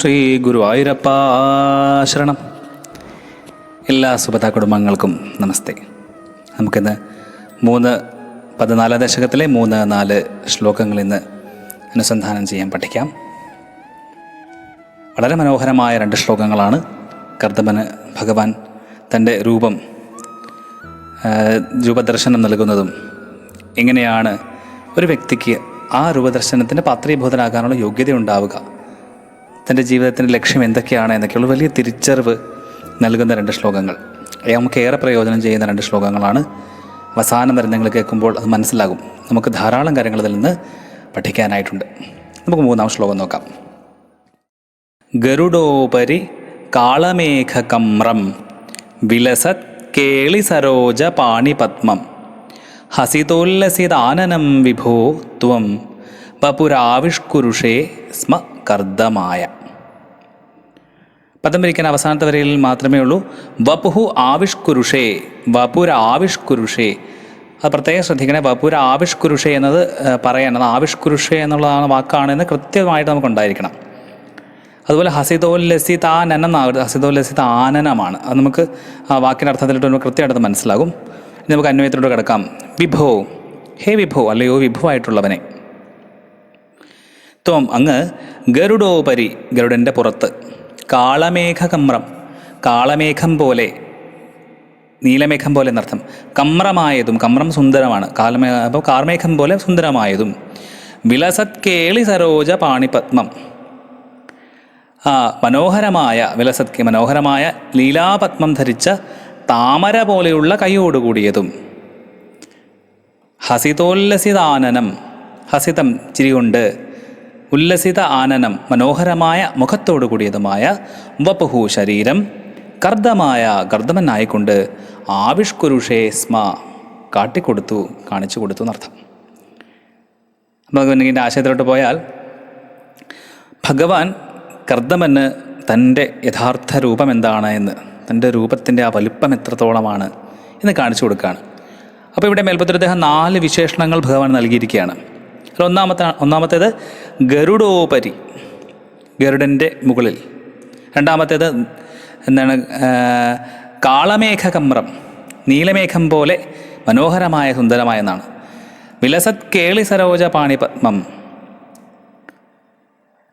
ശ്രീ ഗുരുവായൂരപ്പ ശരണം എല്ലാ സുഭത കുടുംബങ്ങൾക്കും നമസ്തേ. നമുക്കിന്ന് മൂന്ന് പതിനാലാം ദശകത്തിലെ മൂന്ന് നാല് ശ്ലോകങ്ങൾ ഇന്ന് അനുസന്ധാനം ചെയ്യാൻ പഠിക്കാം. വളരെ മനോഹരമായ രണ്ട് ശ്ലോകങ്ങളാണ് കർദമന് ഭഗവാൻ തന്റെ രൂപം രൂപദർശനം നൽകുന്നതും എങ്ങനെയാണ് ഒരു വ്യക്തിക്ക് ആ രൂപദർശനത്തിന്റെ പാത്രീഭൂതനാകാനുള്ള യോഗ്യത ഉണ്ടാവുക തന്റെ ജീവിതത്തിന്റെ ലക്ഷ്യം എന്തൊക്കെയാണ് എന്നൊക്കെയുള്ള വലിയ തിരിച്ചറിവ് നൽകുന്ന രണ്ട് ശ്ലോകങ്ങൾ. നമുക്ക് ഏറെ പ്രയോജനം ചെയ്യുന്ന രണ്ട് ശ്ലോകങ്ങളാണ്. അവസാനം വരെ നിങ്ങൾ കേൾക്കുമ്പോൾ അത് മനസ്സിലാകും. നമുക്ക് ധാരാളം കാര്യങ്ങൾ ഇതിൽ നിന്ന് പഠിക്കാനായിട്ടുണ്ട്. നമുക്ക് മൂന്നാം ശ്ലോകം നോക്കാം. ഗരുഡോപരി കാളമേഘകമ്രം വിലസത് കേളിസരോജ പാണിപത്മം ഹസിതോല്ലസിതാനനം വിഭോ ത്വം പപുരാവിഷ്കുരുഷേ സ്മ കർദ്ദമായ. പദം പിരിക്കാൻ അവസാനത്തെ വരയിൽ മാത്രമേ ഉള്ളൂ. വപുഹു ആവിഷ്കുരുഷേ വപുര ആവിഷ്കുരുഷേ. അത് പ്രത്യേകം ശ്രദ്ധിക്കണേ വപുര ആവിഷ്കുരുഷേ എന്നത് പറയാൻ അത് ആവിഷ്കുരുഷേ എന്നുള്ളതാണ് വാക്കാണെന്ന് കൃത്യമായിട്ട് നമുക്ക് ഉണ്ടായിരിക്കണം. അതുപോലെ ഹസിതോല്ലസിതാനനം ലസിത് ആനനമാണ്. അത് നമുക്ക് ആ വാക്കിന്റെ അർത്ഥത്തിലിട്ട് നമുക്ക് കൃത്യമായിട്ട് മനസ്സിലാകും. ഇനി നമുക്ക് അന്വയത്തിലൂടെ കിടക്കാം. വിഭോ ഹേ വിഭോ അല്ലയോ വിഭവമായിട്ടുള്ളവനെ ത്വം അങ്ങ് ഗരുഡോപരി ഗരുഡന്റെ പുറത്ത്. കാളമേഘകമ്രം. കാളമേഘം പോലെ നീലമേഘം പോലെ എന്നർത്ഥം. കമ്രമായതും കമ്രം സുന്ദരമാണ്. കാലമേ അപ്പോൾ കാർമേഘം പോലെ സുന്ദരമായതും. വിലസത് കേളി സരോജ പാണിപത്മം. ആ മനോഹരമായ വിലസത് മനോഹരമായ ലീലാപത്മം ധരിച്ച താമര പോലെയുള്ള കൈയോടുകൂടിയതും ഹസിതോല്ലസിതാനനം. ഹസിതം ചിരികൊണ്ട് ഉല്ലസിത ആനനം മനോഹരമായ മുഖത്തോടു കൂടിയതുമായ വപുഹു ശരീരം കർദ്ദമായ കർദ്ദമനായിക്കൊണ്ട് ആവിഷ്കുരുഷേ സ്മ കാട്ടിക്കൊടുത്തു കാണിച്ചു കൊടുത്തു എന്നർത്ഥം. ഇതിന്റെ ആശയത്തിലോട്ട് പോയാൽ ഭഗവാൻ കർദ്ദമന് തന്റെ യഥാർത്ഥ രൂപം എന്താണ് എന്ന് തന്റെ രൂപത്തിന്റെ ആ വലുപ്പം എത്രത്തോളമാണ് എന്ന് കാണിച്ചു കൊടുക്കുകയാണ്. അപ്പോൾ ഇവിടെ മേൽപ്പത്തിൽ അദ്ദേഹം നാല് വിശേഷണങ്ങൾ ഭഗവാൻ നൽകിയിരിക്കുകയാണ്. അതിൽ ഒന്നാമത്തെ ഒന്നാമത്തേത് ഗരുഡോപരി. ഗരുഡന്റെ മുകളിൽ. രണ്ടാമത്തേത് എന്താണ് കാളമേഘകമ്രം. നീലമേഘം പോലെ മനോഹരമായ സുന്ദരമായ എന്നാണ്. വിലസത് കേളി സരോജ പാണിപത്മം.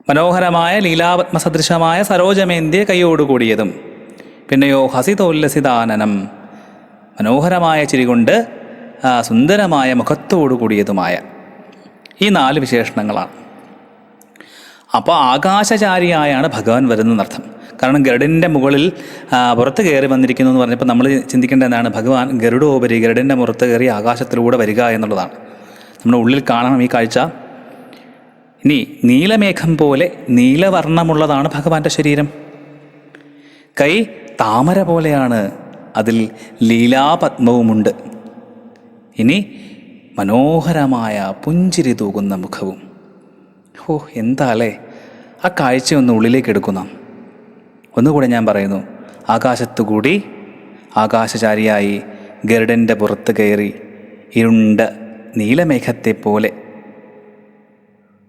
മനോഹരമായ ലീലാപത്മസദൃശമായ സരോജമേന്തിയ കൈയോടുകൂടിയതും പിന്നെയോ ഹസിതോല്ലസിതാനനം. മനോഹരമായ ചിരികൊണ്ട് സുന്ദരമായ മുഖത്തോടു കൂടിയതുമായ. ഈ നാല് വിശേഷണങ്ങളാണ്. അപ്പോൾ ആകാശചാരിയായാണ് ഭഗവാൻ വരുന്നതെന്നർത്ഥം കാരണം ഗരുഡിന്റെ മുകളിൽ പുറത്ത് കയറി വന്നിരിക്കുന്നു എന്ന് പറഞ്ഞപ്പോൾ നമ്മൾ ചിന്തിക്കേണ്ട എന്താണ്? ഭഗവാൻ ഗരുഡോപരി ഗരുഡിന്റെ പുറത്ത് കയറി ആകാശത്തിലൂടെ വരിക എന്നുള്ളതാണ്. നമ്മുടെ ഉള്ളിൽ കാണണം ഈ കാഴ്ച. ഇനി നീലമേഘം പോലെ നീലവർണമുള്ളതാണ് ഭഗവാന്റെ ശരീരം. കൈ താമര പോലെയാണ്. അതിൽ ലീലാപത്മവുമുണ്ട്. ഇനി മനോഹരമായ പുഞ്ചിരി തൂകുന്ന മുഖവും. ഓ എന്താലേ? ആ കാഴ്ച ഒന്ന് ഉള്ളിലേക്ക് എടുക്കുന്ന ഒന്നുകൂടെ ഞാൻ പറയുന്നു ആകാശത്തുകൂടി ആകാശചാരിയായി ഗരുഡന്റെ പുറത്ത് കയറി ഇരുണ്ട നീലമേഘത്തെ പോലെ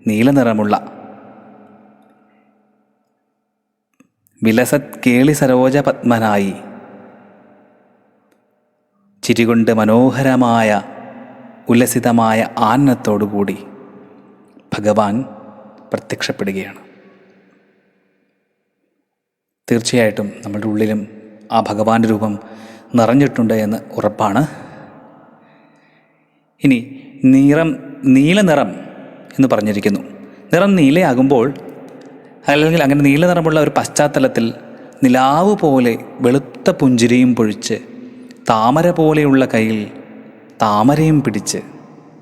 നീലനിറമുള്ള വിലസത് കേളി സരോജ പത്മനായി ചിരികൊണ്ട് മനോഹരമായ ഉല്ലസിതമായ ആനന്ദത്തോടുകൂടി ഭഗവാൻ പ്രത്യക്ഷപ്പെടുകയാണ്. തീർച്ചയായിട്ടും നമ്മുടെ ഉള്ളിലും ആ ഭഗവാന്റെ രൂപം നിറഞ്ഞിട്ടുണ്ട് എന്ന് ഉറപ്പാണ്. ഇനി നിറം നീല നിറം എന്ന് പറഞ്ഞിരിക്കുന്നു. നിറം നീലയാകുമ്പോൾ അല്ലെങ്കിൽ അങ്ങനെ നീല നിറമുള്ള ഒരു പശ്ചാത്തലത്തിൽ നിലാവ് പോലെ വെളുത്ത പുഞ്ചിരിയും പൊഴിച്ച് താമര പോലെയുള്ള കയ്യിൽ താമരയും പിടിച്ച്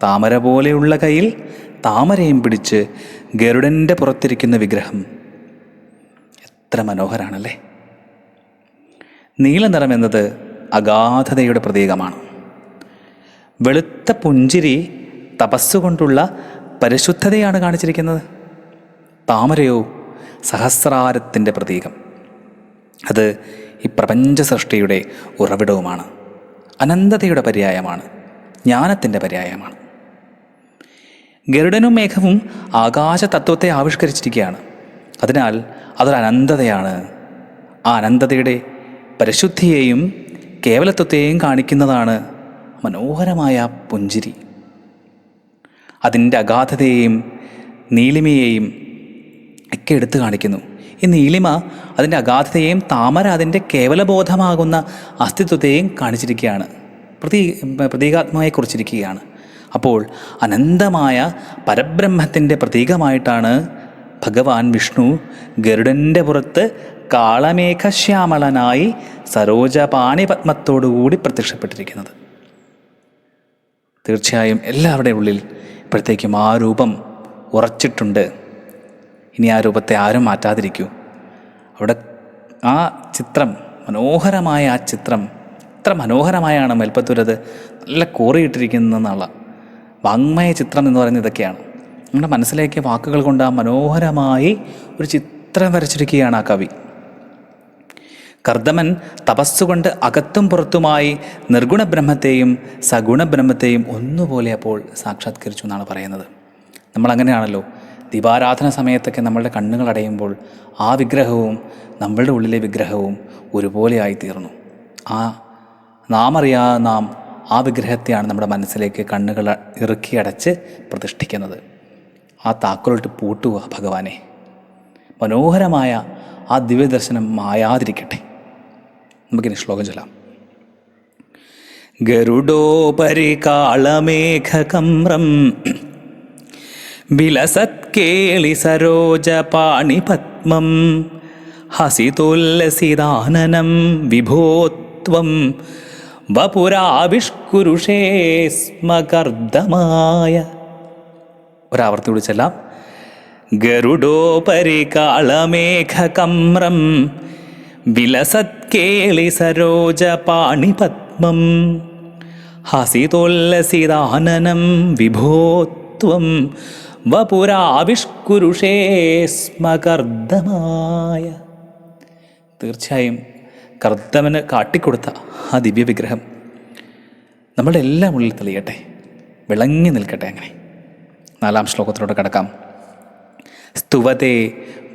താമര പോലെയുള്ള കയ്യിൽ താമരയും പിടിച്ച് ഗരുഡന്റെ പുറത്തിരിക്കുന്ന വിഗ്രഹം. എത്ര മനോഹരാണല്ലേ? നീല നിറം എന്നത് അഗാധതയുടെ പ്രതീകമാണ്. വെളുത്ത പുഞ്ചിരി തപസ്സുകൊണ്ടുള്ള പരിശുദ്ധതയാണ് കാണിച്ചിരിക്കുന്നത്. താമരയോ സഹസ്രാരത്തിന്റെ പ്രതീകം. അത് ഈ പ്രപഞ്ച സൃഷ്ടിയുടെ ഗരുഡനും മേഘവും ആകാശ തത്വത്തെ ആവിഷ്കരിച്ചിരിക്കുകയാണ്. അതിനാൽ അതൊരു അനന്തതയാണ്. ആ അനന്തതയുടെ പരിശുദ്ധിയെയും കേവലത്വത്തെയും കാണിക്കുന്നതാണ് മനോഹരമായ പുഞ്ചിരി. അതിന്റെ അഗാധതയെയും നീലിമയെയും ഒക്കെ എടുത്തു കാണിക്കുന്നു. ഈ നീലിമ അതിന്റെ അഗാധതയെയും താമര അതിന്റെ കേവലബോധമാകുന്ന അസ്തിത്വത്തെയും കാണിച്ചിരിക്കുകയാണ്. പ്രതീ പ്രതീകാത്മകമായി കുറിച്ചിരിക്കുകയാണ് അപ്പോൾ അനന്തമായ പരബ്രഹ്മത്തിന്റെ പ്രതീകമായിട്ടാണ് ഭഗവാൻ വിഷ്ണു ഗരുഡന്റെ പുറത്ത് കാളമേഘശ്യാമളനായി സരോജപാണി പത്മത്തോടുകൂടി പ്രത്യക്ഷപ്പെട്ടിരിക്കുന്നത്. തീർച്ചയായും എല്ലാവരുടെയും ഉള്ളിൽ ഇപ്പോഴത്തേക്കും ആ രൂപം ഉറച്ചിട്ടുണ്ട്. ഇനി ആ രൂപത്തെ ആരും മാറ്റാതിരിക്കൂ. അവിടെ ആ ചിത്രം മനോഹരമായ ആ ചിത്രം എത്ര മനോഹരമായാണ് മേൽപ്പത്തൂരത് നല്ല കോറിയിട്ടിരിക്കുന്നതെന്നുള്ള വാങ്മയ ചിത്രം എന്ന് പറയുന്നത് ഇതൊക്കെയാണ്. നമ്മുടെ മനസ്സിലേക്ക് വാക്കുകൾ കൊണ്ട് ആ മനോഹരമായി ഒരു ചിത്രം വരച്ചിരിക്കുകയാണ് ആ കവി. കർദമൻ തപസ്സുകൊണ്ട് അകത്തും പുറത്തുമായി നിർഗുണ ബ്രഹ്മത്തെയും സഗുണ ബ്രഹ്മത്തെയും ഒന്നുപോലെ അപ്പോൾ സാക്ഷാത്കരിച്ചു എന്നാണ് പറയുന്നത്. നമ്മളങ്ങനെയാണല്ലോ ദീപാരാധന സമയത്തൊക്കെ നമ്മളുടെ കണ്ണുകൾ അടയുമ്പോൾ ആ വിഗ്രഹവും നമ്മളുടെ ഉള്ളിലെ വിഗ്രഹവും ഒരുപോലെ ആയിത്തീർന്നു. ആ നാം അറിയാതെ നാം ആ വിഗ്രഹത്തെയാണ് നമ്മുടെ മനസ്സിലേക്ക് കണ്ണുകൾ ഇറുക്കി അടച്ച് പ്രതിഷ്ഠിക്കുന്നത്. ആ താക്കോലിട്ട് പൂട്ടുക ഭഗവാനെ. മനോഹരമായ ആ ദിവ്യദർശനം മായാതിരിക്കട്ടെ. നമുക്കിനി ശ്ലോകം ചൊല്ലാം. ഗരുഡോപരി കാളമേഘകമ്രം വിലസത്കേളി സരോജപാണിപത്മം ഹസിതോല്ലസിതാനനം വിഭോത്വം വപുരാവിഷ്കുരുഷേ സ്മകർദ്ദമായ ഒരാവർത്തി കൂടി ഗരുഡോ പരികാളമേഘകമ്രം വിലസത്കേളി സരോജ പാണിപത്മം ഹസിതോല്ലസിതാനനം വിഭോത്വം വപുരാവിഷ്കുരുഷേ സ്മകർദ്ദമായ തീർച്ചയായും കർദ്ദമന് കാട്ടിക്കൊടുത്ത ആ ദിവ്യവിഗ്രഹം വിഗ്രഹം നമ്മളുടെ എല്ലാം ഉള്ളിൽ തെളിയട്ടെ വിളങ്ങി നിൽക്കട്ടെ അങ്ങനെ. നാലാം ശ്ലോകത്തിലൂടെ കിടക്കാം. സ്തുവത്തെ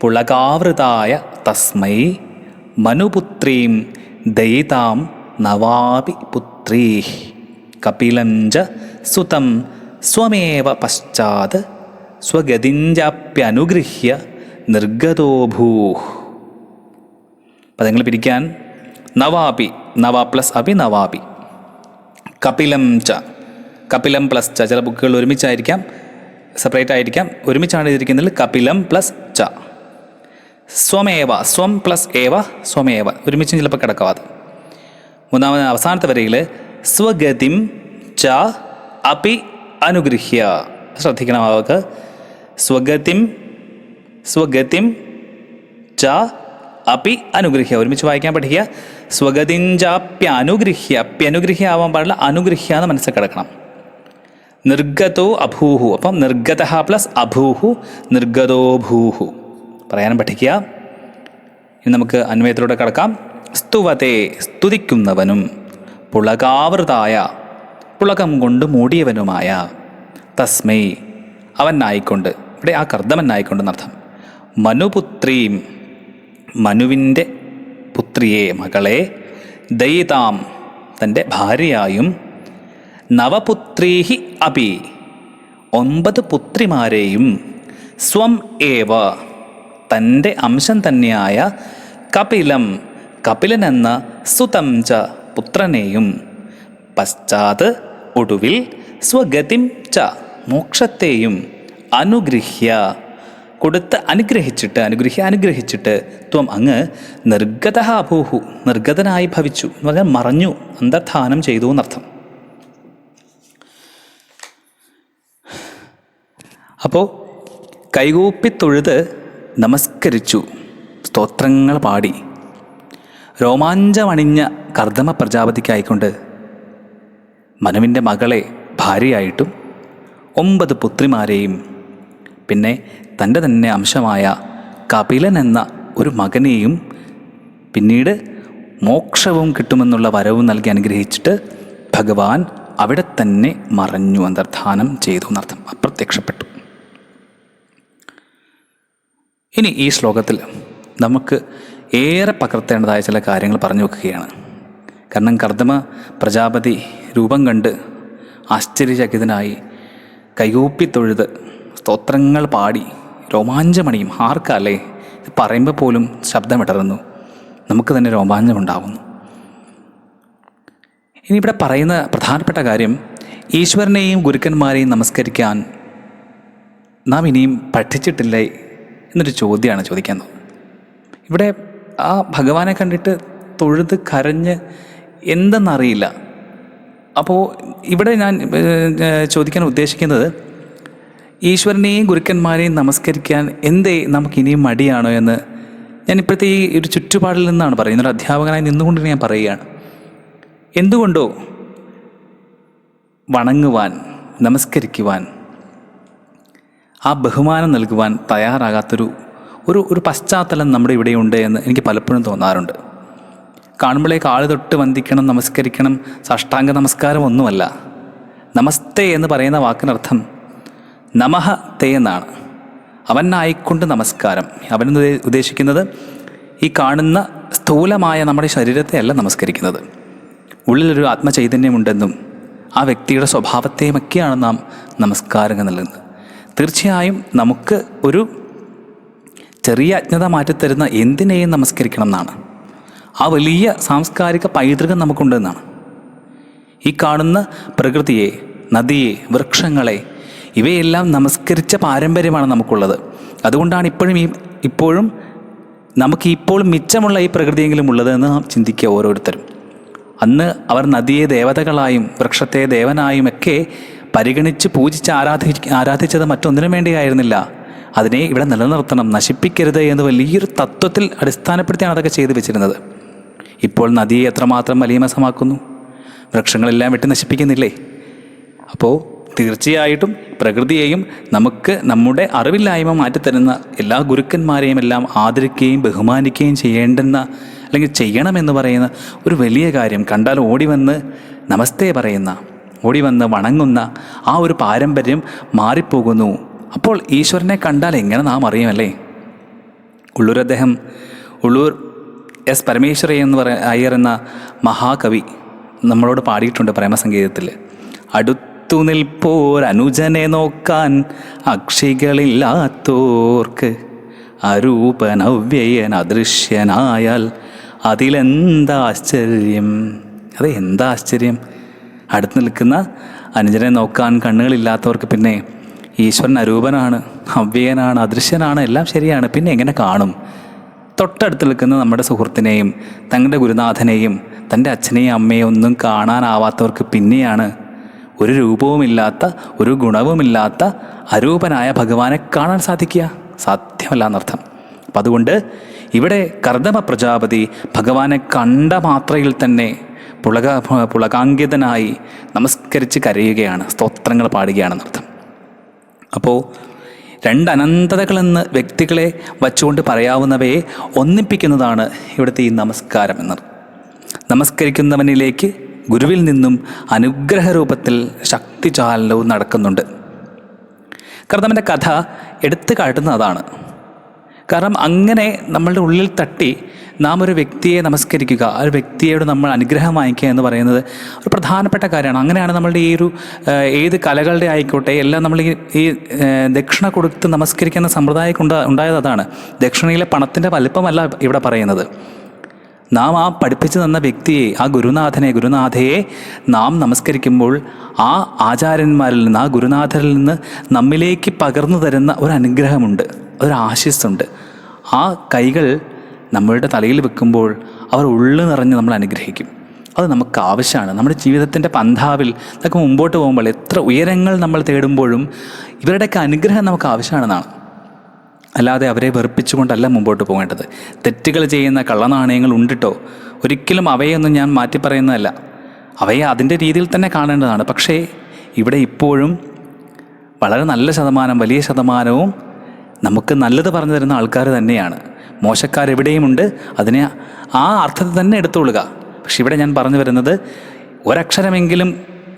പുളകാവൃതായ തസ്മൈ മനുപുത്രീം ദയിതാം നവാപി പുത്രീ കപിലഞ്ച സുതം സ്വമേവ പശ്ചാത് സ്വഗതിഞ്ചാപ്യനുഗൃഹ്യ നിർഗതോഭൂ പദങ്ങൾ പിരിക്കാൻ? നവാപി നവ പ്ലസ് അപി നവാപി കപിലം ച കപിലം പ്ലസ് ച. ചില ബുക്കുകൾ ഒരുമിച്ചായിരിക്കാം സെപ്പറേറ്റ് ആയിരിക്കാം. ഒരുമിച്ചാണ് എഴുതിയിരിക്കുന്നതിൽ കപിലം പ്ലസ് ച. സ്വമേവ സ്വം പ്ലസ് ഏവ സ്വമേവ. ഒരുമിച്ചും ചിലപ്പോൾ കിടക്കാവാതെ മൂന്നാമത് അവസാനത്തെ വരയിൽ സ്വഗതിം ച അപി അനുഗ്രഹ്യ ശ്രദ്ധിക്കണം അവർക്ക്. സ്വഗതിം സ്വഗതിം ച അപി അനുഗ്രഹ്യ. ഒരുമിച്ച് വായിക്കാൻ പഠിക്കുക. സ്വഗതിഞ്ചാപ്യനുഗൃഹ്യ അപ്യനുഗ്രഹ്യ ആവാൻ പാടില്ല. അനുഗൃഹ്യ എന്ന് മനസ്സിൽ കിടക്കണം. നിർഗതോ അഭൂഹു. അപ്പം നിർഗത പ്ലസ് അഭൂഹു നിർഗതോ ഭൂഹു. പറയാനും പഠിക്കുക. ഇനി നമുക്ക് അന്വയത്തിലൂടെ കിടക്കാം. സ്തുവതേ സ്തുതിക്കുന്നവനും പുളകാവൃതായ പുളകം കൊണ്ട് മൂടിയവനുമായ തസ്മൈ അവനായിക്കൊണ്ട് ഇവിടെ ആ കർദ്ദമനായിക്കൊണ്ട് എന്നർത്ഥം. മനുപുത്രീം മനുവിന്റെ പുത്രിയെ മകളെ ദയിതാം തന്റെ ഭാര്യയായും നവപുത്രീഹി അപി ഒമ്പത് പുത്രിമാരെയും സ്വം ഏവ തന്റെ അംശം തന്നെയായ കപിലം കപിലൻ എന്ന ച പുത്രനെയും പശ്ചാത് ഒടുവിൽ സ്വഗതിം ച മോക്ഷത്തെയും അനുഗൃഹ്യ. കൊടുത്ത് അനുഗ്രഹിച്ചിട്ട് അനുഗ്രഹി അനുഗ്രഹിച്ചിട്ട് ത്വം അങ്ങ് നിർഗത അഭൂഹു നിർഗതനായി ഭവിച്ചു എന്ന് പറഞ്ഞാൽ മറഞ്ഞു അന്തർധാനം ചെയ്തു എന്നർത്ഥം. അപ്പോൾ കൈകൂപ്പി തൊഴുത് നമസ്കരിച്ചു സ്തോത്രങ്ങൾ പാടി. രോമാഞ്ചമണിഞ്ഞ കർദമ പ്രജാപതിക്കായിക്കൊണ്ട് മനുവിന്റെ മകളെ ഭാര്യയായിട്ടും ഒമ്പത് പുത്രിമാരെയും പിന്നെ തന്റെ തന്നെ അംശമായ കപിലൻ എന്ന ഒരു മകനെയും പിന്നീട് മോക്ഷവും കിട്ടുമെന്നുള്ള വരവും നൽകി അനുഗ്രഹിച്ചിട്ട് ഭഗവാൻ അവിടെ തന്നെ മറഞ്ഞു അന്തർധാനം ചെയ്തു എന്നർത്ഥം അപ്രത്യക്ഷപ്പെട്ടു. ഇനി ഈ ശ്ലോകത്തിൽ നമുക്ക് ഏറെ പകർത്തേണ്ടതായ ചില കാര്യങ്ങൾ പറഞ്ഞു വെക്കുകയാണ്. കാരണം കർദമ പ്രജാപതി രൂപം കണ്ട് ആശ്ചര്യചകിതനായി കൈകൂപ്പി തൊഴുത് സ്തോത്രങ്ങൾ പാടി രോമാഞ്ചമണിയും ആർക്കല്ലേ ഇത് പറയുമ്പോൾ പോലും ശബ്ദമിടറുന്നു. നമുക്ക് തന്നെ രോമാഞ്ചമുണ്ടാകുന്നു ഇനി ഇവിടെ പറയുന്ന പ്രധാനപ്പെട്ട കാര്യം ഈശ്വരനെയും ഗുരുക്കന്മാരെയും നമസ്കരിക്കാൻ നാം ഇനിയും പഠിച്ചിട്ടില്ലേ എന്നൊരു ചോദ്യമാണ് ചോദിക്കുന്നത് ഇവിടെ ആ ഭഗവാനെ കണ്ടിട്ട് തൊഴുത് കരഞ്ഞ് എന്തെന്നറിയില്ല. അപ്പോൾ ഇവിടെ ഞാൻ ചോദിക്കാൻ ഉദ്ദേശിക്കുന്നത് ഈശ്വരനെയും ഗുരുക്കന്മാരെയും നമസ്കരിക്കാൻ എന്തേ നമുക്ക് ഇനിയും മടിയാണോ എന്ന് ഞാൻ ഇപ്പോഴത്തെ ഈ ഒരു ചുറ്റുപാടിൽ നിന്നാണ് പറയുന്നത്. ഒരു അധ്യാപകനായി നിന്നുകൊണ്ട് ഞാൻ പറയുകയാണ്. എന്തുകൊണ്ടോ വണങ്ങുവാൻ നമസ്കരിക്കുവാൻ ആ ബഹുമാനം നൽകുവാൻ തയ്യാറാകാത്തൊരു ഒരു ഒരു പശ്ചാത്തലം നമ്മുടെ ഇവിടെ ഉണ്ട് എന്ന് എനിക്ക് പലപ്പോഴും തോന്നാറുണ്ട്. കാണുമ്പോഴേക്ക് ആൾ തൊട്ട് വന്ദിക്കണം നമസ്കരിക്കണം സാഷ്ടാംഗ നമസ്കാരം ഒന്നുമല്ല. നമസ്തേ എന്ന് പറയുന്ന വാക്കിനർത്ഥം നമഃ തേ എന്നാണ്. അവനായിക്കൊണ്ട് നമസ്കാരം. അവൻ ഉദ്ദേശിക്കുന്നത് ഈ കാണുന്ന സ്ഥൂലമായ നമ്മുടെ ശരീരത്തെ അല്ല നമസ്കരിക്കുന്നത്. ഉള്ളിലൊരു ആത്മചൈതന്യമുണ്ടെന്നും ആ വ്യക്തിയുടെ സ്വഭാവത്തെയുമൊക്കെയാണ് നാം നമസ്കാരങ്ങൾ നൽകുന്നത്. തീർച്ചയായും നമുക്ക് ഒരു ചെറിയ അജ്ഞത മാറ്റിത്തരുന്ന എന്തിനേയും നമസ്കരിക്കണം എന്നാണ്. ആ വലിയ സാംസ്കാരിക പൈതൃകം നമുക്കുണ്ടെന്നാണ്. ഈ കാണുന്ന പ്രകൃതിയെ നദിയെ വൃക്ഷങ്ങളെ ഇവയെല്ലാം നമസ്കരിച്ച പാരമ്പര്യമാണ് നമുക്കുള്ളത്. അതുകൊണ്ടാണ് ഇപ്പോഴും ഈ ഇപ്പോഴും നമുക്ക് ഇപ്പോൾ മിച്ചമുള്ള ഈ പ്രകൃതിയെങ്കിലും ഉള്ളത് എന്ന് നാം ചിന്തിക്കുക ഓരോരുത്തരും. അന്ന് അവർ നദിയെ ദേവതകളായും വൃക്ഷത്തെ ദേവനായും ഒക്കെ പരിഗണിച്ച് പൂജിച്ച് ആരാധി ആരാധിച്ചത് മറ്റൊന്നിനും വേണ്ടിയായിരുന്നില്ല. അതിനെ ഇവിടെ നിലനിർത്തണം നശിപ്പിക്കരുത് എന്ന് വലിയൊരു തത്വത്തിൽ അടിസ്ഥാനപ്പെടുത്തിയാണ് അതൊക്കെ ചെയ്തു വെച്ചിരുന്നത്. ഇപ്പോൾ നദിയെ എത്രമാത്രം മലീമസമാക്കുന്നു വൃക്ഷങ്ങളെല്ലാം വെട്ടി നശിപ്പിക്കുന്നില്ലേ? അപ്പോൾ തീർച്ചയായിട്ടും പ്രകൃതിയെയും നമുക്ക് നമ്മുടെ അറിവില്ലായ്മ മാറ്റിത്തരുന്ന എല്ലാ ഗുരുക്കന്മാരെയും എല്ലാം ആദരിക്കുകയും ബഹുമാനിക്കുകയും ചെയ്യേണ്ടെന്ന അല്ലെങ്കിൽ ചെയ്യണമെന്ന് പറയുന്ന ഒരു വലിയ കാര്യം. കണ്ടാൽ ഓടി വന്ന് നമസ്തേ പറയുന്ന ഓടി വന്ന് വണങ്ങുന്ന ആ ഒരു പാരമ്പര്യം മാറിപ്പോകുന്നു. അപ്പോൾ ഈശ്വരനെ കണ്ടാൽ എങ്ങനെ നാം അറിയുമല്ലേ? ഉള്ളൂർ അദ്ദേഹം ഉള്ളൂർ എസ് പരമേശ്വര എന്ന് പറയ അയ്യർ എന്ന മഹാകവി നമ്മളോട് പാടിയിട്ടുണ്ട് പ്രേമസംഗീതത്തിൽ അടുത്തു നിൽപ്പോർ അനുജനെ നോക്കാൻ അക്ഷികളില്ലാത്തോർക്ക് അരൂപനവ്യയൻ അദൃശ്യനായാൽ അതിലെന്താശ്ചര്യം അതെ അത് എന്താ ആശ്ചര്യം? അടുത്ത് നിൽക്കുന്ന അനുജനെ നോക്കാൻ കണ്ണുകളില്ലാത്തവർക്ക് പിന്നെ ഈശ്വരൻ അരൂപനാണ് അവ്യയനാണ് അദൃശ്യനാണ് എല്ലാം ശരിയാണ്. പിന്നെ എങ്ങനെ കാണും? തൊട്ടടുത്ത് നിൽക്കുന്ന നമ്മുടെ സുഹൃത്തിനെയും തങ്ങളുടെ ഗുരുനാഥനെയും തന്റെ അച്ഛനെയും അമ്മയെയും ഒന്നും കാണാനാവാത്തവർക്ക് പിന്നെയാണ് ഒരു രൂപവുമില്ലാത്ത ഒരു ഗുണവുമില്ലാത്ത അരൂപനായ ഭഗവാനെ കാണാൻ സാധിക്കുക. സാധ്യമല്ല എന്നർത്ഥം. അപ്പം അതുകൊണ്ട് ഇവിടെ കർദമ പ്രജാപതി ഭഗവാനെ കണ്ട മാത്രയിൽ തന്നെ പുളക പുളകാങ്കിതനായി നമസ്കരിച്ച് കരയുകയാണ് സ്തോത്രങ്ങൾ പാടുകയാണെന്നർത്ഥം അപ്പോൾ രണ്ട് അനന്തതകളെന്ന് വ്യക്തികളെ വച്ചുകൊണ്ട് പറയാവുന്നവയെ ഒന്നിപ്പിക്കുന്നതാണ് ഇവിടുത്തെ ഈ നമസ്കാരം എന്നത്. നമസ്കരിക്കുന്നവനിലേക്ക് ഗുരുവിൽ നിന്നും അനുഗ്രഹ രൂപത്തിൽ ശക്തി ചാലനവും നടക്കുന്നുണ്ട്. കർദമന്റെ കഥ എടുത്തു കാട്ടുന്ന അതാണ്. കാരണം അങ്ങനെ നമ്മളുടെ ഉള്ളിൽ തട്ടി നാം ഒരു വ്യക്തിയെ നമസ്കരിക്കുക ഒരു വ്യക്തിയോട് നമ്മൾ അനുഗ്രഹം വാങ്ങിക്കുക എന്ന് പറയുന്നത് ഒരു പ്രധാനപ്പെട്ട കാര്യമാണ്. അങ്ങനെയാണ് നമ്മളുടെ ഈ ഒരു ഏത് കലകളുടെ ആയിക്കോട്ടെ എല്ലാം നമ്മൾ ഈ ദക്ഷിണ കൊടുത്ത് നമസ്കരിക്കുന്ന സമ്പ്രദായം ഉണ്ടാ ഉണ്ടായത് അതാണ്. ദക്ഷിണയിലെ പണത്തിന്റെ വലിപ്പമല്ല ഇവിടെ പറയുന്നത്. നാം ആ പഠിപ്പിച്ചു തന്ന വ്യക്തിയെ ആ ഗുരുനാഥനെ ഗുരുനാഥയെ നാം നമസ്കരിക്കുമ്പോൾ ആ ആചാര്യന്മാരിൽ നിന്ന് ആ ഗുരുനാഥരിൽ നിന്ന് നമ്മിലേക്ക് പകർന്നു തരുന്ന ഒരു അനുഗ്രഹമുണ്ട് ഒരു ആശിസ്സുണ്ട്. ആ കൈകൾ നമ്മളുടെ തലയിൽ വെക്കുമ്പോൾ അവർ ഉള്ളു നിറഞ്ഞ് നമ്മൾ അനുഗ്രഹിക്കും. അത് നമുക്ക് ആവശ്യമാണ്. നമ്മുടെ ജീവിതത്തിന്റെ പന്ഥാവിൽ ഇതൊക്കെ മുമ്പോട്ട് പോകുമ്പോൾ എത്ര ഉയരങ്ങൾ നമ്മൾ തേടുമ്പോഴും ഇവരുടെയൊക്കെ അനുഗ്രഹം നമുക്ക് ആവശ്യമാണെന്നാണ്. അല്ലാതെ അവരെ വെറുപ്പിച്ചുകൊണ്ടല്ല മുമ്പോട്ട് പോകേണ്ടത്. തെറ്റുകൾ ചെയ്യുന്ന കള്ളനാണയങ്ങൾ ഉണ്ടിട്ടോ? ഒരിക്കലും അവയൊന്നും ഞാൻ മാറ്റി പറയുന്നതല്ല അവയെ അതിന്റെ രീതിയിൽ തന്നെ കാണേണ്ടതാണ്. പക്ഷേ ഇവിടെ ഇപ്പോഴും വളരെ നല്ല ശതമാനം വലിയ ശതമാനവും നമുക്ക് നല്ലത് പറഞ്ഞു തരുന്ന ആൾക്കാർ തന്നെയാണ്. മോശക്കാരെവിടെയുമുണ്ട്? അതിനെ ആ അർത്ഥത്തിൽ തന്നെ എടുത്തുകൊള്ളുക. പക്ഷെ ഇവിടെ ഞാൻ പറഞ്ഞു വരുന്നത് ഒരക്ഷരമെങ്കിലും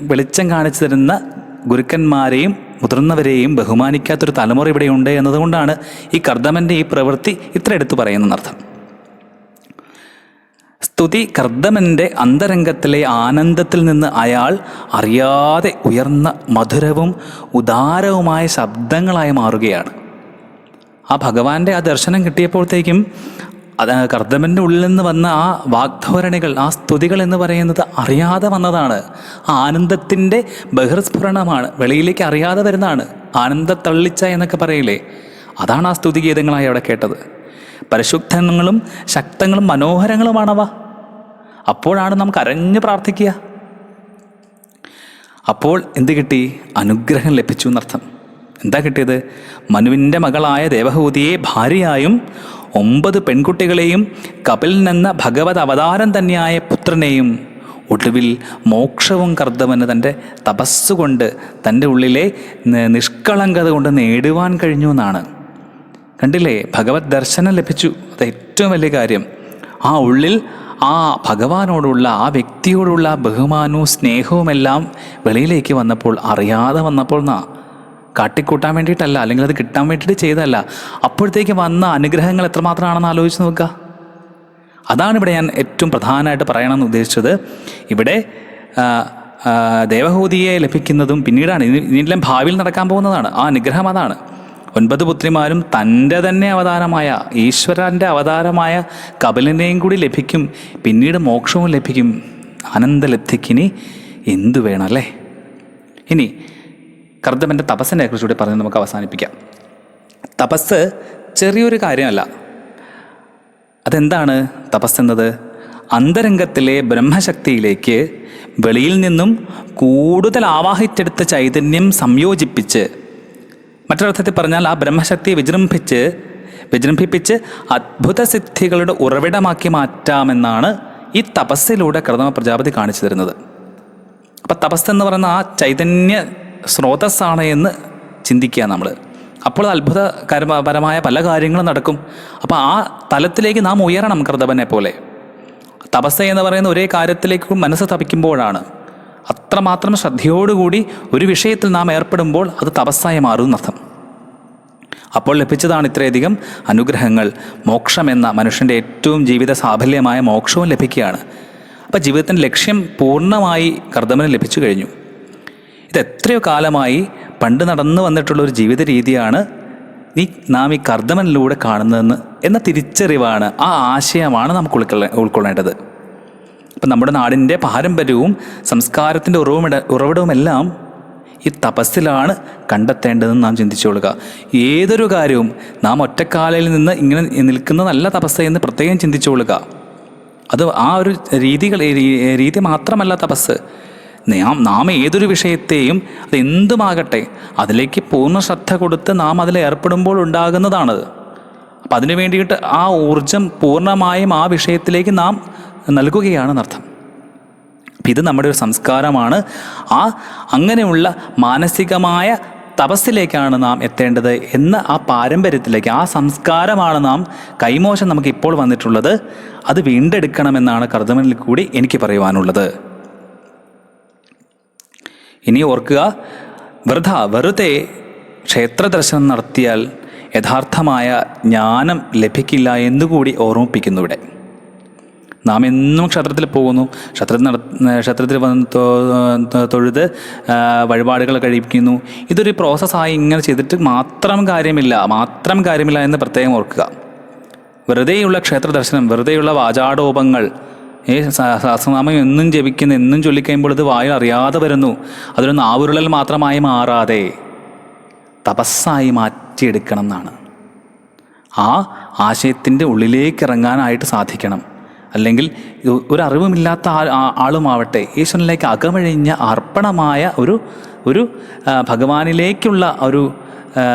വെളിച്ചം കാണിച്ചു തരുന്ന ഗുരുക്കന്മാരെയും മുതിർന്നവരെയും ബഹുമാനിക്കാത്തൊരു തലമുറ ഇവിടെയുണ്ട് എന്നതുകൊണ്ടാണ് ഈ കർദ്ദമന്റെ ഈ പ്രവൃത്തി ഇത്ര എടുത്തു പറയുന്നതെന്നർത്ഥം. സ്തുതി കർദ്ദമന്റെ അന്തരംഗത്തിലെ ആനന്ദത്തിൽ നിന്ന് അയാൾ അറിയാതെ ഉയർന്ന മധുരവും ഉദാരവുമായ ശബ്ദങ്ങളായി മാറുകയാണ്. ആ ഭഗവാന്റെ ആ ദർശനം കിട്ടിയപ്പോഴത്തേക്കും അത് കർദ്ദമന്റെ ഉള്ളിൽ നിന്ന് വന്ന ആ വാഗ്ധോരണികൾ ആ സ്തുതികൾ എന്ന് പറയുന്നത് അറിയാതെ വന്നതാണ്. ആ ആനന്ദത്തിന്റെ ബഹിർസ്ഫുരണമാണ് വെളിയിലേക്ക് അറിയാതെ വരുന്നതാണ്. ആനന്ദ തള്ളിച്ച എന്നൊക്കെ പറയില്ലേ? അതാണ് ആ സ്തുതി ഗീതങ്ങളായി അവിടെ കേട്ടത്. പരിശുദ്ധങ്ങളും ശക്തങ്ങളും മനോഹരങ്ങളുമാണവ. അപ്പോഴാണ് നമുക്ക് അരഞ്ഞ് പ്രാർത്ഥിക്കുക. അപ്പോൾ എന്ത് കിട്ടി? അനുഗ്രഹം ലഭിച്ചു എന്നർത്ഥം. എന്താ കിട്ടിയത്? മനുവിന്റെ മകളായ ദേവഹൂതിയെ ഭാര്യയായും ഒമ്പത് പെൺകുട്ടികളെയും കപിലിനെന്ന ഭഗവത് അവതാരം തന്നെയായ പുത്രനെയും ഒടുവിൽ മോക്ഷവും കർദ്ദവന് തന്റെ തപസ്സുകൊണ്ട് തന്റെ ഉള്ളിലെ നി- നിഷ്കളങ്കത കൊണ്ട് നേടുവാൻ കഴിഞ്ഞു എന്നാണ്. കണ്ടില്ലേ? ഭഗവത് ദർശനം ലഭിച്ചു. അത് ഏറ്റവും വലിയ കാര്യം. ആ ഉള്ളിൽ ആ ഭഗവാനോടുള്ള ആ വ്യക്തിയോടുള്ള ബഹുമാനവും സ്നേഹവുമെല്ലാം വെളിയിലേക്ക് വന്നപ്പോൾ അറിയാതെ വന്നപ്പോൾ എന്നാ കാട്ടിക്കൂട്ടാൻ വേണ്ടിയിട്ടല്ല അല്ലെങ്കിൽ അത് കിട്ടാൻ വേണ്ടിയിട്ട് ചെയ്തല്ല അപ്പോഴത്തേക്ക് വന്ന അനുഗ്രഹങ്ങൾ എത്രമാത്രമാണെന്ന് ആലോചിച്ച് നോക്കുക. അതാണ് ഇവിടെ ഞാൻ ഏറ്റവും പ്രധാനമായിട്ട് പറയണമെന്ന് ഉദ്ദേശിച്ചത്. ഇവിടെ ദേവഹൂതിയെ ലഭിക്കുന്നതും പിന്നീടാണ് ഇനി ഇനിയെല്ലാം ഭാവിയിൽ നടക്കാൻ പോകുന്നതാണ്. ആ അനുഗ്രഹം അതാണ്. ഒൻപത് പുത്രിമാരും തന്റെ തന്നെ അവതാരമായ ഈശ്വരന്റെ അവതാരമായ കപിലിനെയും കൂടി ലഭിക്കും പിന്നീട് മോക്ഷവും ലഭിക്കും. ആനന്ദലബ്ധിക്കിനി എന്തു വേണം അല്ലേ? ഇനി കർദ്ദമന്റെ തപസ്സിനെ കുറിച്ചുകൂടി പറഞ്ഞ് നമുക്ക് അവസാനിപ്പിക്കാം. തപസ് ചെറിയൊരു കാര്യമല്ല. അതെന്താണ് തപസ് എന്നത്? അന്തരംഗത്തിലെ ബ്രഹ്മശക്തിയിലേക്ക് വെളിയിൽ നിന്നും കൂടുതൽ ആവാഹിച്ചെടുത്ത ചൈതന്യം സംയോജിപ്പിച്ച് മറ്റൊരർത്ഥത്തിൽ പറഞ്ഞാൽ ആ ബ്രഹ്മശക്തിയെ വിജൃംഭിച്ച് വിജൃംഭിപ്പിച്ച് അത്ഭുത സിദ്ധികളുടെ ഉറവിടമാക്കി മാറ്റാമെന്നാണ് ഈ തപസ്സിലൂടെ കൃതമ പ്രജാപതി കാണിച്ചു തരുന്നത്. അപ്പം തപസ് എന്ന് പറയുന്ന ആ ചൈതന്യ സ്രോതസ്സാണ് എന്ന് ചിന്തിക്കുക നമ്മൾ. അപ്പോൾ അത്ഭുതകരപരമായ പല കാര്യങ്ങളും നടക്കും. അപ്പോൾ ആ തലത്തിലേക്ക് നാം ഉയരണം കൃതവനെ പോലെ. തപസ് എന്ന് പറയുന്ന ഒരേ കാര്യത്തിലേക്ക് മനസ്സ് തപിക്കുമ്പോഴാണ് അത്രമാത്രം ശ്രദ്ധയോടുകൂടി ഒരു വിഷയത്തിൽ നാം ഏർപ്പെടുമ്പോൾ അത് തപസ്സായി മാറും അർത്ഥം അപ്പോൾ ലഭിച്ചതാണ് ഇത്രയധികം അനുഗ്രഹങ്ങൾ. മോക്ഷം എന്ന മനുഷ്യന്റെ ഏറ്റവും ജീവിത സാഫല്യമായ മോക്ഷവും ലഭിക്കുകയാണ്. അപ്പോൾ ജീവിതത്തിന്റെ ലക്ഷ്യം പൂർണമായി കർദ്ദമന് ലഭിച്ചു കഴിഞ്ഞു. ഇത് എത്രയോ കാലമായി പണ്ട് നടന്നു വന്നിട്ടുള്ള ഒരു ജീവിത രീതിയാണ് ഈ നാം ഈ കർദ്ദമനിലൂടെ കാണുന്നതെന്ന് എന്ന തിരിച്ചറിവാണ് ആ ആശയമാണ് നമുക്ക് ഉൾക്കൊള്ള ഉൾക്കൊള്ളേണ്ടത്. അപ്പം നമ്മുടെ നാടിന്റെ പാരമ്പര്യവും സംസ്കാരത്തിന്റെ ഉറവുമിട ഉറവിടവുമെല്ലാം ഈ തപസ്സിലാണ് കണ്ടെത്തേണ്ടതെന്ന് നാം ചിന്തിച്ചുകൊള്ളുക ഏതൊരു കാര്യവും നാം ഒറ്റക്കാലയിൽ നിന്ന് ഇങ്ങനെ നിൽക്കുന്നതല്ല തപസ് എന്ന് പ്രത്യേകം ചിന്തിച്ചുകൊള്ളുക അത് ആ ഒരു രീതികൾ രീതി മാത്രമല്ല തപസ് നാം നാം ഏതൊരു വിഷയത്തെയും അത് എന്തുമാകട്ടെ അതിലേക്ക് പൂർണ ശ്രദ്ധ കൊടുത്ത് നാം അതിൽ ഏർപ്പെടുമ്പോൾ ഉണ്ടാകുന്നതാണത്. അപ്പം അതിനു വേണ്ടിയിട്ട് ആ ഊർജം പൂർണമായും ആ വിഷയത്തിലേക്ക് നാം നൽകുകയാണ് എന്നർത്ഥം. അപ്പം ഇത് നമ്മുടെ ഒരു സംസ്കാരമാണ്. ആ അങ്ങനെയുള്ള മാനസികമായ തപസ്സിലേക്കാണ് നാം എത്തേണ്ടത് എന്ന ആ പാരമ്പര്യത്തിലേക്ക് ആ സംസ്കാരമാണ് നാം കൈമോശം നമുക്ക് ഇപ്പോൾ വന്നിട്ടുള്ളത്. അത് വീണ്ടെടുക്കണമെന്നാണ് കർദമനിൽ കൂടി എനിക്ക് പറയുവാനുള്ളത്. ഇനി ഓർക്കുക വൃഥ വെറുതെ ക്ഷേത്ര ദർശനം നടത്തിയാൽ യഥാർത്ഥമായ ജ്ഞാനം ലഭിക്കില്ല എന്നുകൂടി ഓർമ്മിപ്പിക്കുന്നു ഇവിടെ. നാം എന്നും ക്ഷേത്രത്തിൽ പോകുന്നു. ക്ഷേത്രത്തിൽ നട ക്ഷേത്രത്തിൽ വന്ന് തൊഴുത് വഴിപാടുകൾ കഴിപ്പിക്കുന്നു. ഇതൊരു പ്രോസസ്സായി ഇങ്ങനെ ചെയ്തിട്ട് മാത്രം കാര്യമില്ല മാത്രം കാര്യമില്ല എന്ന് പ്രത്യേകം ഓർക്കുക. വെറുതെയുള്ള ക്ഷേത്ര ദർശനം വെറുതെയുള്ള വാചാടോപങ്ങൾ ഏ സഹസ്രനാമം എന്നും ജപിക്കുന്ന എന്നും ചൊല്ലിക്കഴിയുമ്പോൾ ഇത് വായു അറിയാതെ വരുന്നു. അതൊരു നാവുരുളൽ മാത്രമായി മാറാതെ തപസ്സായി മാറ്റിയെടുക്കണം എന്നാണ്. ആ ആശയത്തിന്റെ ഉള്ളിലേക്ക് ഇറങ്ങാനായിട്ട് സാധിക്കണം. അല്ലെങ്കിൽ ഒരറിവുമില്ലാത്ത ആ- ആളുമാവട്ടെ ഈശ്വരനിലേക്ക് അകമഴിഞ്ഞ അർപ്പണമായ ഒരു ഒരു ഭഗവാനിലേക്കുള്ള ഒരു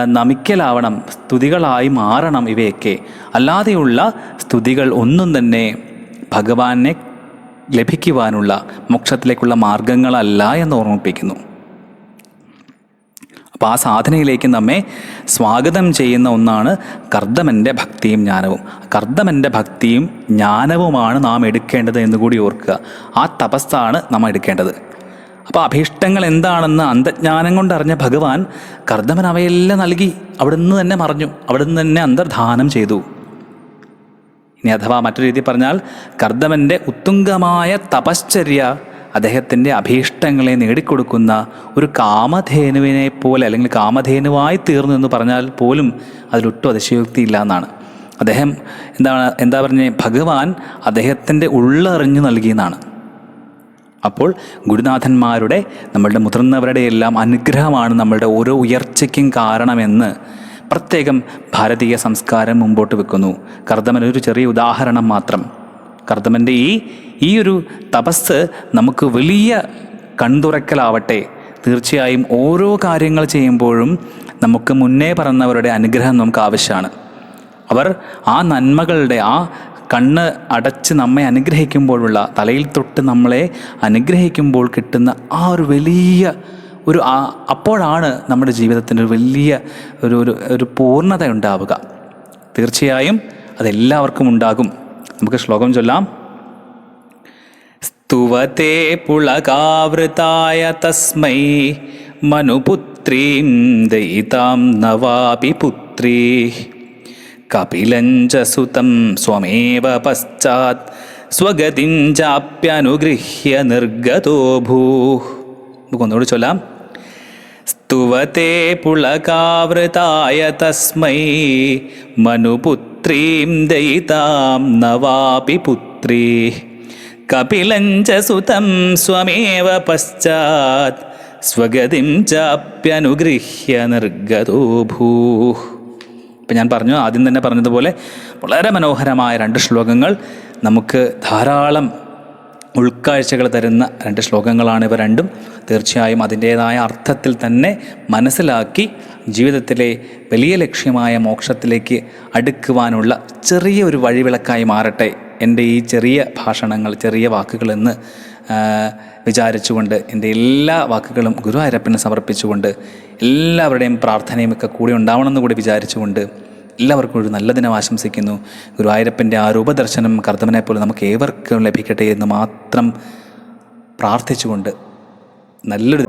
നമിക്കലാവണം സ്തുതികളായി മാറണം ഇവയൊക്കെ. അല്ലാതെയുള്ള സ്തുതികൾ ഒന്നും തന്നെ ഭഗവാനെ ലഭിക്കുവാനുള്ള മോക്ഷത്തിലേക്കുള്ള മാർഗങ്ങളല്ല എന്ന് ഓർമ്മിപ്പിക്കുന്നു. അപ്പോൾ ആ സാധനയിലേക്ക് നമ്മെ സ്വാഗതം ചെയ്യുന്ന ഒന്നാണ് കർദ്ദമന്റെ ഭക്തിയും ജ്ഞാനവും. കർദ്ദമന്റെ ഭക്തിയും ജ്ഞാനവുമാണ് നാം എടുക്കേണ്ടത് എന്ന് കൂടി ഓർക്കുക. ആ തപസ്സാണ് നാം എടുക്കേണ്ടത്. അപ്പോൾ അഭീഷ്ടങ്ങൾ എന്താണെന്ന് അന്ധജ്ഞാനം കൊണ്ടറിഞ്ഞ ഭഗവാൻ കർദ്ദമൻ അവയെല്ലാം നൽകി അവിടുന്ന് തന്നെ മറഞ്ഞു. അവിടുന്ന് തന്നെ അന്തർധാനം ചെയ്തു. ഇനി അഥവാ മറ്റൊരു രീതി പറഞ്ഞാൽ കർദമന്റെ ഉത്തുംഗമായ തപശ്ചര്യ അദ്ദേഹത്തിന്റെ അഭീഷ്ടങ്ങളെ നേടിക്കൊടുക്കുന്ന ഒരു കാമധേനുവിനെ പോലെ അല്ലെങ്കിൽ കാമധേനുവായി തീർന്നു എന്ന് പറഞ്ഞാൽ പോലും അതിലൊട്ടും അതിശയോക്തി ഇല്ല എന്നാണ്. അദ്ദേഹം എന്താണ് എന്താ പറഞ്ഞേ? ഭഗവാൻ അദ്ദേഹത്തിന്റെ ഉള്ളറിഞ്ഞു നൽകിയെന്നാണ് അപ്പോൾ ഗുരുനാഥന്മാരുടെ നമ്മളുടെ മുതിർന്നവരുടെ എല്ലാം അനുഗ്രഹമാണ് നമ്മളുടെ ഓരോ ഉയർച്ചയ്ക്കും കാരണമെന്ന് പ്രത്യേകം ഭാരതീയ സംസ്കാരം മുമ്പോട്ട് വെക്കുന്നു. കർദമൻ ഒരു ചെറിയ ഉദാഹരണം മാത്രം. കർദമന്റെ ഈ ഈ ഒരു തപസ് നമുക്ക് വലിയ കൺതുറക്കലാവട്ടെ. തീർച്ചയായും ഓരോ കാര്യങ്ങൾ ചെയ്യുമ്പോഴും നമുക്ക് മുന്നേ പറഞ്ഞവരുടെ അനുഗ്രഹം നമുക്ക് ആവശ്യമാണ്. അവർ ആ നന്മകളുടെ ആ കണ്ണ് അടച്ച് നമ്മെ അനുഗ്രഹിക്കുമ്പോഴുള്ള തലയിൽ തൊട്ട് നമ്മളെ അനുഗ്രഹിക്കുമ്പോൾ കിട്ടുന്ന ആ ഒരു വലിയ ഒരു അപ്പോഴാണ് നമ്മുടെ ജീവിതത്തിന്റെ വലിയ ഒരു ഒരു ഒരു പൂർണത ഉണ്ടാവുക തീർച്ചയായും അതെല്ലാവർക്കും ഉണ്ടാകും. നമുക്ക് ശ്ലോകം ചൊല്ലാം. സ്തുവത്തെ പുളകാവൃതായ തസ്മൈ മനുപുത്രീം ദയിതാം നവാപി പുത്രീ കപിലഞ്ച സുതം സ്വമേവ പശ്ചാത് സ്വഗതിം ചാപ്യനുഗൃഹ്യ നിർഗതോ ഭൂ നമുക്ക് ഒന്നുകൂടി ചൊല്ലാം. സ്തുവത്തെ പുളകാവൃതായ തസ്മൈ. മനുപുത്രീം ദയിതാം നവാപി പുത്രീ കപിലഞ്ച സുതം സ്വമേവ പശ്ചാത്. സ്വഗതിം ചാപ്യനുഗൃഹ്യ നിർഗതോ ഭൂ. ഇപ്പം ഞാൻ പറഞ്ഞു ആദ്യം തന്നെ പറഞ്ഞതുപോലെ വളരെ മനോഹരമായ രണ്ട് ശ്ലോകങ്ങൾ നമുക്ക് ധാരാളം ഉൾക്കാഴ്ചകൾ തരുന്ന രണ്ട് ശ്ലോകങ്ങളാണ് ഇവ രണ്ടും. തീർച്ചയായും അതിന്റേതായ അർത്ഥത്തിൽ തന്നെ മനസ്സിലാക്കി ജീവിതത്തിലെ വലിയ ലക്ഷ്യമായ മോക്ഷത്തിലേക്ക് അടുക്കുവാനുള്ള ചെറിയ ഒരു വഴിവിളക്കായി മാറട്ടെ. എന്റെ ഈ ചെറിയ ഭാഷണങ്ങൾ ചെറിയ വാക്കുകളെന്ന് വിചാരിച്ചുകൊണ്ട് എന്റെ എല്ലാ വാക്കുകളും ഗുരു ഗുരുവായൂരപ്പന് സമർപ്പിച്ചുകൊണ്ട് എല്ലാവരുടെയും പ്രാർത്ഥനയും ഒക്കെ കൂടി ഉണ്ടാവണമെന്ന് കൂടി വിചാരിച്ചുകൊണ്ട് എല്ലാവർക്കും ഒരു നല്ല ദിനം ആശംസിക്കുന്നു. ഗുരുവായൂരപ്പന്റെ ആ രൂപദർശനം കർത്തവനെ പോലെ നമുക്ക് ഏവർക്കും ലഭിക്കട്ടെ എന്ന് മാത്രം പ്രാർത്ഥിച്ചുകൊണ്ട് നല്ലൊരു